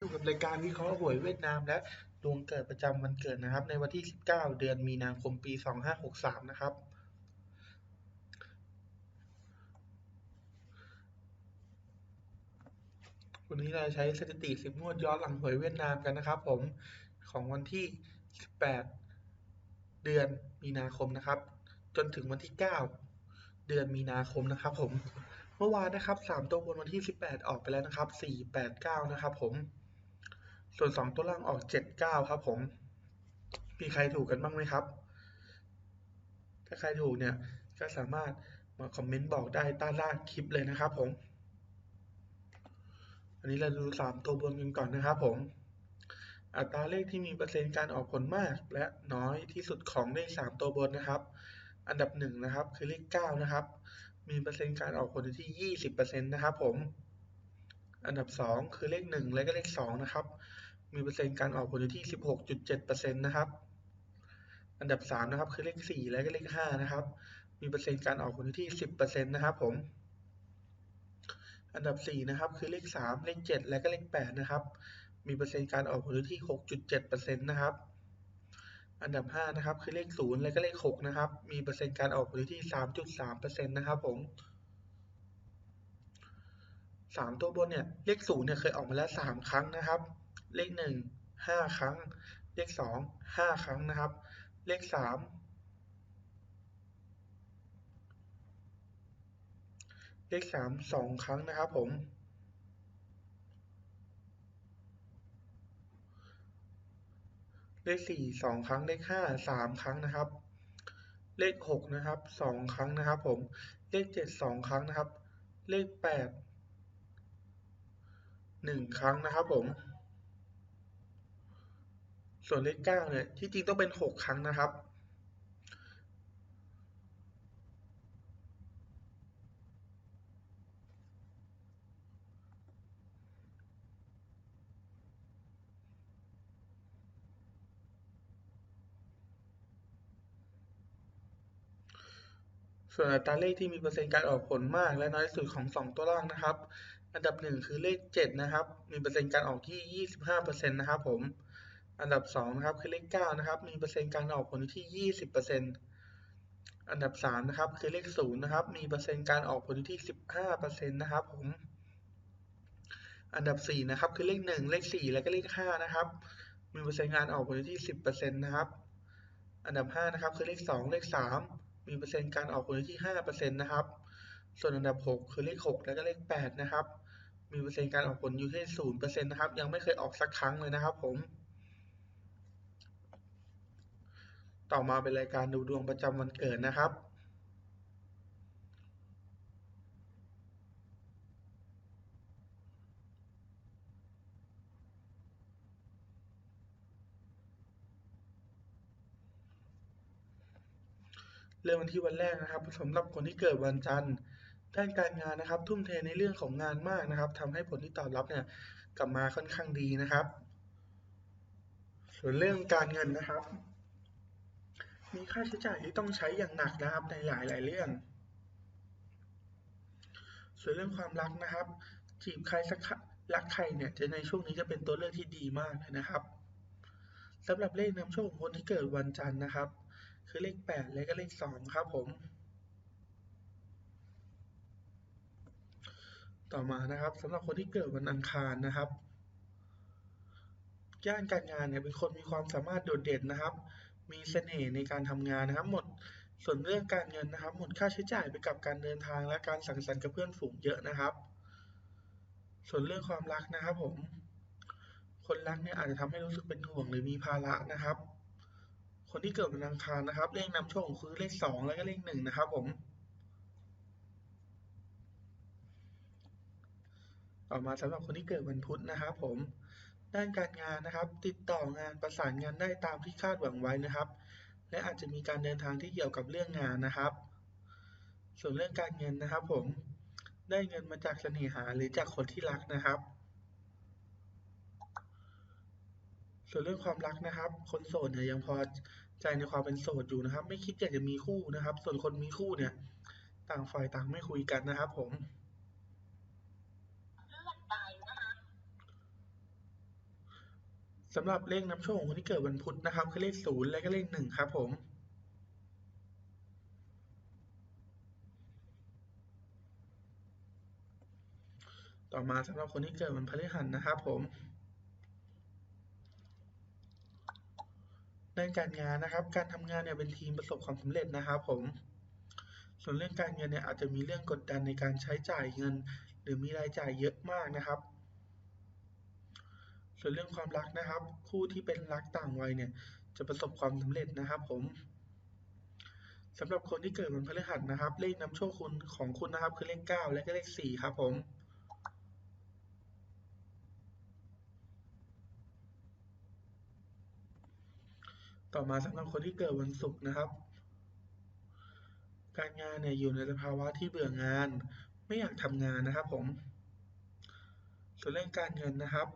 อยู่กับรายการวิเคราะห์หวยเวียดนามและดวงเกิดประจำวันเกิดนะครับ ในวันที่ 19 เดือนมีนาคมปี 2563 นะครับ วันนี้เราใช้สถิติ 10 งวดย้อนหลังหวยเวียดนามกันนะครับ ผมของวันที่ 18 เดือนมีนาคมนะครับ จนถึงวันที่ 9 เดือนมีนาคมนะครับ ผมเมื่อวานนะครับ 3 ตัวบนวันที่ 18 ออกไปแล้วนะครับ 4 8 9 นะครับผม ส่วน 2 ตัวล่างออก 7 9 ครับผม มีใครถูกกันบ้างไหมครับ ถ้าใครถูกเนี่ยก็สามารถมาคอมเมนต์บอกได้ใต้ล่างคลิปเลยนะครับผม อันนี้เราดู 3 ตัวบนกันก่อนนะครับผม อัตราเลขที่มีเปอร์เซ็นต์การออกผลมาก และน้อยที่สุดของเลข 3 ตัวบนนะครับ อันดับ1นะครับคือเลข9นะครับ มีเปอร์เซ็นต์การออกผลอยู่ที่ 20%นะครับผม อันดับ 2 คือเลข 1 และก็เลข2นะครับ มีเปอร์เซ็นต์การออกผลอยู่ที่ 16.7%นะครับ อันดับ 3 นะครับ คือเลข 4 และก็เลข 5 นะครับ มีเปอร์เซ็นต์การออกผลอยู่ที่ 10%นะครับผม อันดับ 4 นะครับ คือเลข 3 เลข 7 และก็เลข 8 นะครับ มีเปอร์เซ็นต์การออกผลอยู่ที่ 6.7%นะครับ อันดับ 5 นะครับ คือเลข 0 และก็เลข 6 นะครับ มีเปอร์เซ็นต์การออกผลอยู่ที่ 3.3%นะครับผม3 ตัวบนเนี่ยเลข0เนี่ยเคยออกมาแล้ว 3 ครั้งนะครับ เลข 1 5 ครั้ง เลข 2 5 ครั้งนะครับ เลข 3 เลข 3 2 ครั้งนะครับผม เลข 4 2 ครั้ง เลข 5 3 ครั้งนะครับ เลข 6 นะครับ 2 ครั้งนะครับผม เลข 7 2 ครั้งนะครับ เลข 8 1 ครั้งนะครับผม ส่วนเลข9เนี่ยที่จริงต้องเป็น6ครั้งนะครับ ส่วนอัตราเลขที่มีเปอร์เซ็นต์การออกผลมากและน้อยสุดของ 2 ตัวล่างนะครับ อันดับ 1 คือเลข 7 นะครับ มีเปอร์เซ็นต์การออกที่ 25%นะครับผม อันดับ2นะครับคือเลข9นะครับมีเปอร์เซ็นต์การออกผลอยู่ที่ 20%อันดับ3นะครับคือเลข0นะครับมีเปอร์เซ็นต์การออกผลอยู่ที่ 15%นะครับผมอันดับ4นะครับคือเลข 1 เลข 4 และก็เลข5นะครับมีเปอร์เซ็นต์การออกผลอยู่ที่ 10%นะครับอันดับ5นะครับคือเลข 2 เลข 3 มีเปอร์เซ็นต์การออกผลอยู่ที่5%นะครับส่วนอันดับ 6 คือเลข 6 และก็เลข 8 นะครับมีเปอร์เซ็นต์การออกผลอยู่ที่0%นะครับยังไม่เคยออกสักครั้งเลยนะครับผม ต่อมาเป็นรายการดูดวงประจำวันเกิดนะครับ เริ่มวันที่วันแรกนะครับสำหรับคนที่เกิดวันจันทร์ด้านการงานนะครับ ทุ่มเทในเรื่องของงานมากนะครับทำให้ผลที่ตอบรับเนี่ยกลับมาค่อนข้างดีนะครับ ส่วนเรื่องการเงินนะครับ มีค่าใช้จ่ายที่ต้องใช้อย่างหนักนะครับในหลายหลายเรื่อง ส่วนเรื่องความรักนะครับ จีบใครสักรักใครเนี่ยจะในช่วงนี้จะเป็นตัวเลือกที่ดีมากเลยนะครับสำหรับเลขนำโชคของคนที่เกิดวันจันทร์นะครับ คือเลขแปดและก็เลขสองครับผม ต่อมานะครับสำหรับคนที่เกิดวันอังคารนะครับย่านการงานเนี่ยเป็นคนมีความสามารถโดดเด่นนะครับ มีเสน่ห์ในการทำงานนะครับ หมดส่วนเรื่องการเงินนะครับ หมดค่าใช้จ่ายไปกับการเดินทางและการสังสรรค์กับเพื่อนฝูงเยอะนะครับ ส่วนเรื่องความรักนะครับ ผม คนรักเนี่ยอาจจะทำให้รู้สึกเป็นห่วงหรือมีภาระนะครับ คนที่เกิดวันอังคารนะครับ เลขนำโชคคือเลขสองและก็เลขหนึ่งนะครับ ผม ต่อมาสำหรับคนที่เกิดวันพุธนะครับ ผม ด้านการงานนะครับ ติดต่องานประสานงานได้ตามที่คาดหวังไว้นะครับ และอาจจะมีการเดินทางที่เกี่ยวกับเรื่องงานนะครับ ส่วนเรื่องการเงินนะครับ ผม ได้เงินมาจากเสน่หาหรือจากคนที่รักนะครับ ส่วนเรื่องความรักนะครับ คนโสดเนี่ยยังพอใจในความเป็นโสดอยู่นะครับ ไม่คิดอยากจะมีคู่นะครับ ส่วนคนมีคู่เนี่ย ต่างฝ่ายต่างไม่คุยกันนะครับ ผม เลื่อนไปนะคะ สำหรับเลขนำโชคของคนที่เกิดวันพุธนะครับ คือเลขศูนย์และก็เลขหนึ่งครับผมต่อมาสำหรับคนที่เกิดวันพฤหัสนะครับผมด้านการงานนะครับ การทำงานเนี่ยเป็นทีมประสบความสำเร็จนะครับผม ส่วนเรื่องการเงินเนี่ยอาจจะมีเรื่องกดดันในการใช้จ่ายเงิน หรือมีรายจ่ายเยอะมากนะครับ ส่วนเรื่องความรักนะครับ คู่ที่เป็นรักต่างวัยเนี่ย จะประสบความสำเร็จนะครับ ผมสำหรับคนที่เกิดวันพฤหัสนะครับ เลขนำโชคคุณของคุณนะครับ คือเลข9และก็เลข4ครับ ผมต่อมาสำหรับคนที่เกิดวันศุกร์นะครับ การงานเนี่ยอยู่ในสภาวะที่เบื่องาน ไม่อยากทำงานนะครับ ผม ส่วนเรื่องการเงินนะครับ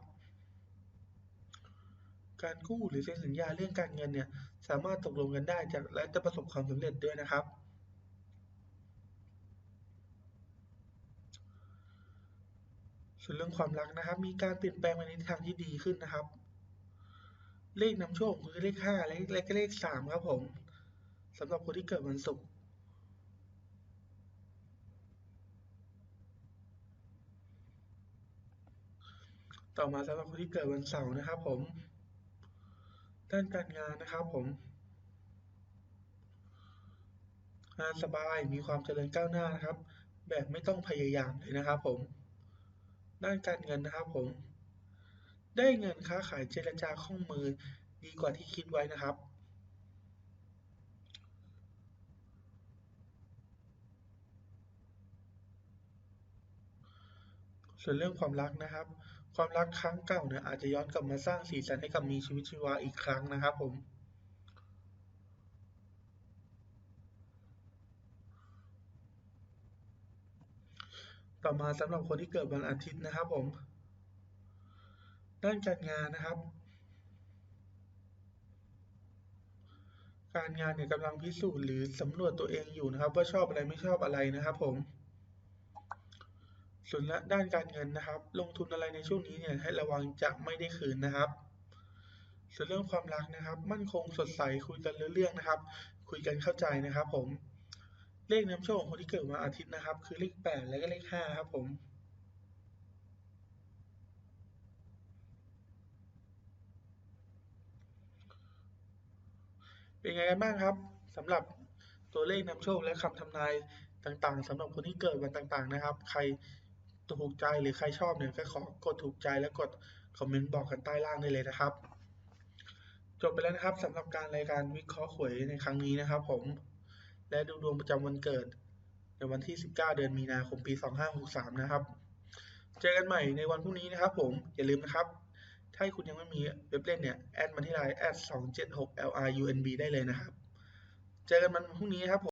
การกู้หรือเซ็นสัญญาเรื่องการเงินเนี่ยสามารถตกลงกันได้จากและจะประสบความสำเร็จด้วยนะครับ ส่วนเรื่องความรักนะครับ มีการเปลี่ยนแปลงไปในทางที่ดีขึ้นนะครับ เลขนำโชคคือเลขห้าและและก็เลขสามครับผมสำหรับคนที่เกิดวันศุกร์ต่อมาสำหรับคนที่เกิดวันเสาร์นะครับผม ด้านการงานนะครับผม งานสบายมีความเจริญก้าวหน้านะครับ แบบไม่ต้องพยายามเลยนะครับ ผม ด้านการเงินนะครับผม ได้เงินค้าขายเจรจาคล่องมือดีกว่าที่คิดไว้นะครับส่วนเรื่องความรักนะครับ ความรักครั้งเก่าเนี่ยอาจจะย้อนกลับมาสร้างสีสันให้กับมีชีวิตชีวาอีกครั้งนะครับผมต่อมาสำหรับคนที่เกิดวันอาทิตย์นะครับผม ด้านการงานนะครับ การงานเนี่ยกำลังพิสูจน์หรือสำรวจตัวเองอยู่นะครับ ว่าชอบอะไรไม่ชอบอะไรนะครับผม ส่วนด้านการเงินนะครับ ลงทุนอะไรในช่วงนี้เนี่ยให้ระวังจะไม่ได้คืนนะครับ ส่วนเรื่องความรักนะครับ มั่นคงสดใสคุยกันเรื่องนะครับ คุยกันเข้าใจนะครับ ผม เลขนำโชคของคนที่เกิดวันอาทิตย์นะครับ คือเลขแปดและก็เลขห้าครับ ผมเป็นไงกันบ้างครับสำหรับตัวเลขนำโชคและคำทำนายต่างๆสำหรับคนที่เกิดวันต่างๆนะครับ ใคร ถูกใจหรือใครชอบเนี่ยก็ขอกดถูกใจและกดคอมเมนต์บอกกันใต้ล่างได้เลยนะครับจบไปแล้วนะครับสำหรับการรายการวิเคราะห์หวยในครั้งนี้นะครับ ผม และดูดวงประจำวันเกิด ในวันที่ 19 เดือนมีนาคมปี 2563 นะครับ เจอกันใหม่ในวันพรุ่งนี้นะครับ ผมอย่าลืมนะครับ ถ้าคุณยังไม่มีเว็บเล่นเนี่ยแอดมาที่ไลน์แอด276 LRUNB ได้เลยนะครับ เจอกันวันพรุ่งนี้ครับผม